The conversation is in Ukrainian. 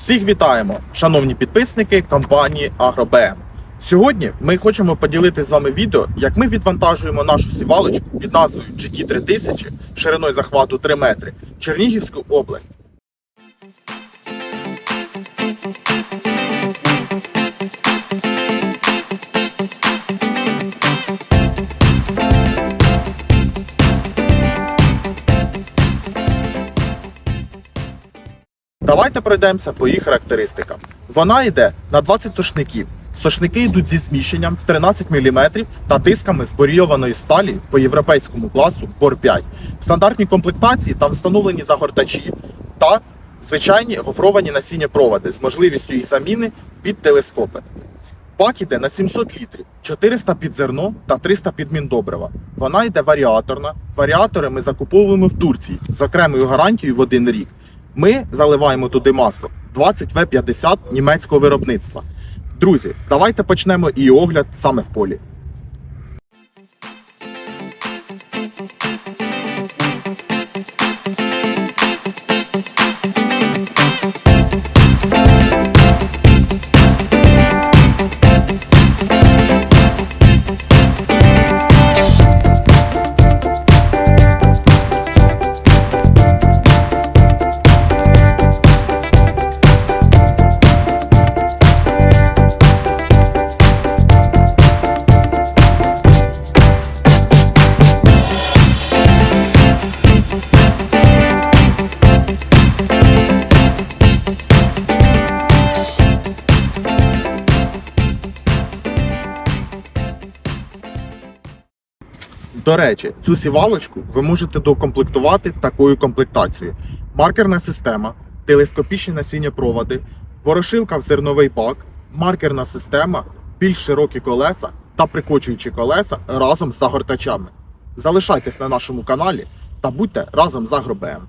Всіх вітаємо, шановні підписники компанії AgroBM. Сьогодні ми хочемо поділити з вами відео, як ми відвантажуємо нашу сівалочку під назвою GT3000 шириною захвату 3 метри Чернігівську область. Давайте пройдемося по її характеристикам. Вона йде на 20 сошників. Сошники йдуть зі зміщенням в 13 мм та дисками з борійованої сталі по європейському класу бор 5 В стандартній комплектації там встановлені загортачі та звичайні гофровані насіння проводи з можливістю їх заміни під телескопи. Пак іде на 700 літрів, 400 під зерно та 300 під міндобрива. Вона йде варіаторна. Варіатори ми закуповуємо в Турції з окремою гарантією в один рік. Ми заливаємо туди масло 20 в 50 німецького виробництва. Друзі, давайте почнемо і огляд саме в полі. До речі, цю сівалочку ви можете докомплектувати такою комплектацією: маркерна система, телескопічні насіння проводи, ворошилка в зерновий бак, маркерна система, більш широкі колеса та прикочуючі колеса разом з загортачами. Залишайтесь на нашому каналі та будьте разом з Агробем.